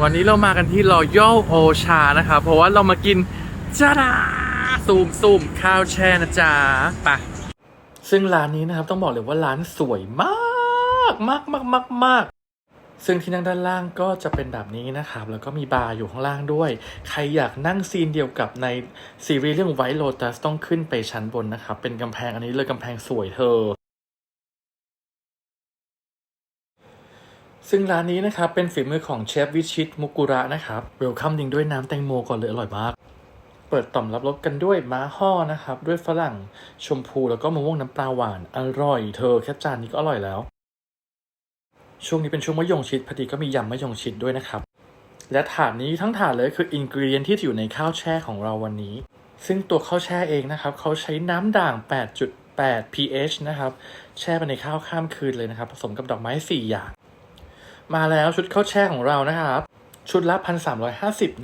วันนี้เรามากันที่ Royal o c h a นะครับเพราะว่าเรามากินจ้าดาซูมซูมข้าวแช่นะจ๊ะไปะซึ่งร้านนี้นะครับต้องบอกเลยว่าร้านสวยมากมากมากมากมากซึ่งที่นั่งด้านล่างก็จะเป็นแบบนี้นะครับ แล้วก็มีบาร์อยู่ข้างล่างด้วย ใครอยากนั่งซีนเดียวกับในซีรีส์เรื่อง White Lotus ต้องขึ้นไปชั้นบนนะครับ เป็นกำแพงอันนี้เลยกำแพงสวยเธอ ซึ่งร้านนี้นะครับเป็นฝีมือของเชฟวิชิตมุกุระนะครับเวลคัมดิงด้วยน้ำแตงโมก่อนเลยอร่อยมาก เปิดต่อมรับรสกันด้วยม้าห่อนะครับ ด้วยฝรั่งชมพูแล้วก็มะม่วงน้ำปลาหวาน อร่อยเธอแค่จานนี้ก็อร่อยแล้ว ช่วงนี้เป็นช่วงมะยงชิดพอดีก็มียำมะยงชิดด้วยนะครับ และถาดนี้ทั้งถาดเลยคืออินกรีเดียนที่อยู่ในข้าวแช่ของเราวันนี้ ซึ่งตัวข้าวแช่เองนะครับเขาใช้น้ำด่าง 8.8 pH นะครับแช่ไปในข้าวข้ามคืนเลยนะครับ ผสมกับดอกไม้ 4 อย่าง มาแล้วชุดข้าวแช่ของเรานะครับ ชุดละพันสาม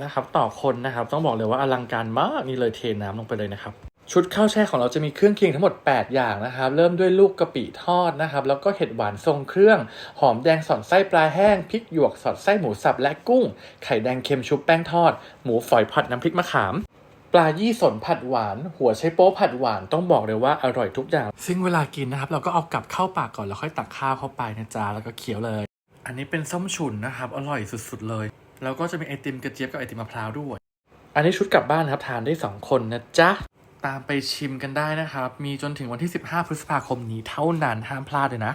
นะครับต่อคนนะครับ ต้องบอกเลยว่าอลังการมากนี่เลยเทน้ำลงไปเลยนะครับชุดข้าวแช่ของเราจะมีเครื่องเคียงทั้งหมด 8 อย่างนะครับ เริ่มด้วยลูกกะปิทอดนะครับ แล้วก็เห็ดหวานทรงเครื่อง หอมแดงสอดไส้ปลาแห้ง พริกหยวกสอดไส้หมูสับและกุ้ง ไข่แดงเค็มชุบแป้งทอด หมูฝอยผัดน้ำพริกมะขาม ปลายี่สนผัดหวาน หัวไชโป๊ผัดหวาน ต้องบอกเลยว่าอร่อยทุกอย่าง ซึ่งเวลากินนะครับ เราก็เอากลับเข้าปากก่อนแล้วค่อยตักข้าวเข้าไปนะจ๊ะ แล้วก็เคี้ยวเลย อันนี้เป็นส้มฉุนนะครับ อร่อยสุดๆเลย แล้วก็จะมีไอติมกระเจี๊ยบกับไอติมมะพร้าวด้วย อันนี้ชุดกลับบ้านนะครับทานได้ 2 คนนะจ๊ะ ตามไปชิมกันได้นะครับ มีจนถึงวันที่ 15 พฤษภาคมนี้เท่านั้นห้ามพลาดเลยนะ